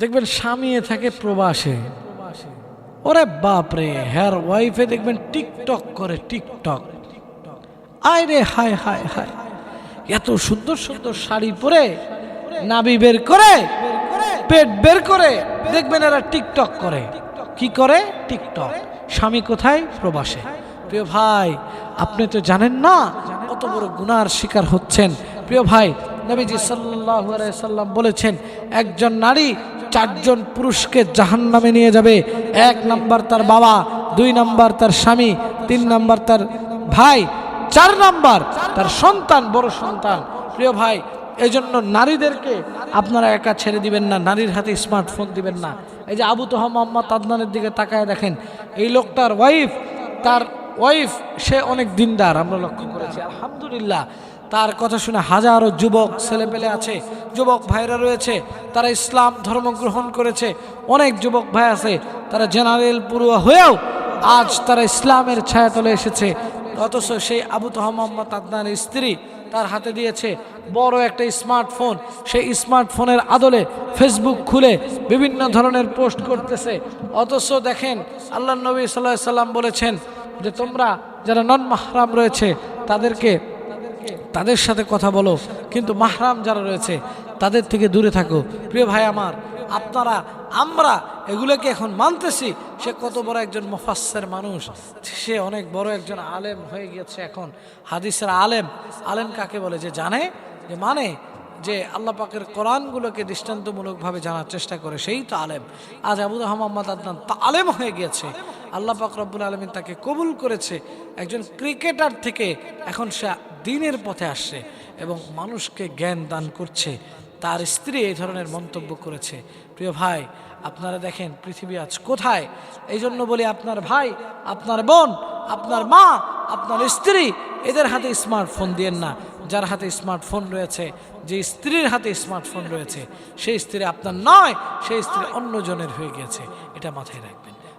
দেখবেন স্বামী থাকে প্রবাসে। ওরে বাপরে হ্যার ওয়াইফে দেখবেন টিকটক করে, টিকটক। আয় রে, হায় হায় হায়। এত সুন্দর সুন্দর শাড়ি পরে নাবি বের করে, পেট বের করে দেখবেন এরা টিকটক করে। কি করে? টিকটক। স্বামী কোথায়? প্রবাসে। প্রিয় ভাই, আপনি তো জানেন না কত বড় গুনার শিকার হচ্ছেন। প্রিয় ভাই, নবীজি আলাইহি সাল্লাম বলেছেন, একজন নারী চারজন পুরুষকে জাহান্নামে নিয়ে যাবে। এক নাম্বার তার বাবা, দুই নাম্বার তার স্বামী, তিন নাম্বার তার ভাই, চার নাম্বার তার সন্তান, বড় সন্তান। প্রিয় ভাই এই জন্য নারীদেরকে আপনারা একা ছেড়ে দিবেন না, নারীর হাতে স্মার্টফোন দিবেন না। এই যে আবু তোহা মোহাম্মদ আদনানের দিকে তাকায় দেখেন, এই লোকটার ওয়াইফ, তার ওয়াইফ, সে অনেক দিনদার, আমরা লক্ষ্য করেছি, আলহামদুলিল্লাহ। তার কথা শুনে হাজারো যুবক ছেলেপেলে আছে। যুবক ভাইরা রয়েছে, তারা ইসলাম ধর্ম গ্রহণ করেছে, অনেক যুবক ভাই আছে, তারা জেনারেল পড়ুয়া হয়েও আজ তারা ইসলামের ছায়া ছায়াতলে এসেছে। অথচ সেই আবু তোহা মোহাম্মদ আদনানের স্ত্রী তার হাতে দিয়েছে বড় একটা স্মার্টফোন। সেই স্মার্টফোনের আদলে ফেসবুক খুলে বিভিন্ন ধরনের পোস্ট করতেছে। অথচ দেখেন, আল্লাহ নবী সাল্লাহ সাল্লাম বলেছেন যে, তোমরা যারা নন মাহরাম রয়েছে, তাদেরকে, তাদের সাথে কথা বলো। কিন্তু মাহরাম যারা রয়েছে তাদের থেকে দূরে থাকো। প্রিয় ভাই আমার, আপনারা, আমরা এগুলোকে এখন মানতেছি। সে কত বড় একজন মুফাসসের মানুষ, সে অনেক বড় একজন আলেম হয়ে গিয়েছে এখন। হাদিসের আলেম আলেম কাকে বলে? যে জানে, যে মানে যে আল্লাহ পাকের কোরআনগুলোকে দৃষ্টান্তমূলকভাবে জানার চেষ্টা করে, সেই তো আলেম। আজ আবু মোহাম্মদ আদনান তা আলেম হয়ে গিয়েছে। আল্লাহ পাক রব্বুল আলমিন তাকে কবুল করেছে। একজন ক্রিকেটার থেকে এখন সে দিনের পথে আসছে এবং মানুষকে জ্ঞান দান করছে। তার স্ত্রী এই ধরনের মন্তব্য করেছে। প্রিয় ভাই, আপনারা দেখেন পৃথিবী আজ কোথায়? এই জন্য বলি আপনার ভাই, আপনার বোন, আপনার মা, আপনার স্ত্রী, এদের হাতে স্মার্টফোন দিয়েন না। যার হাতে স্মার্টফোন রয়েছে, যে স্ত্রীর হাতে স্মার্টফোন রয়েছে, সেই স্ত্রী আপনার নয়, সেই স্ত্রী অন্যজনের হয়ে গিয়েছে। এটা মাথায় রাখবেন।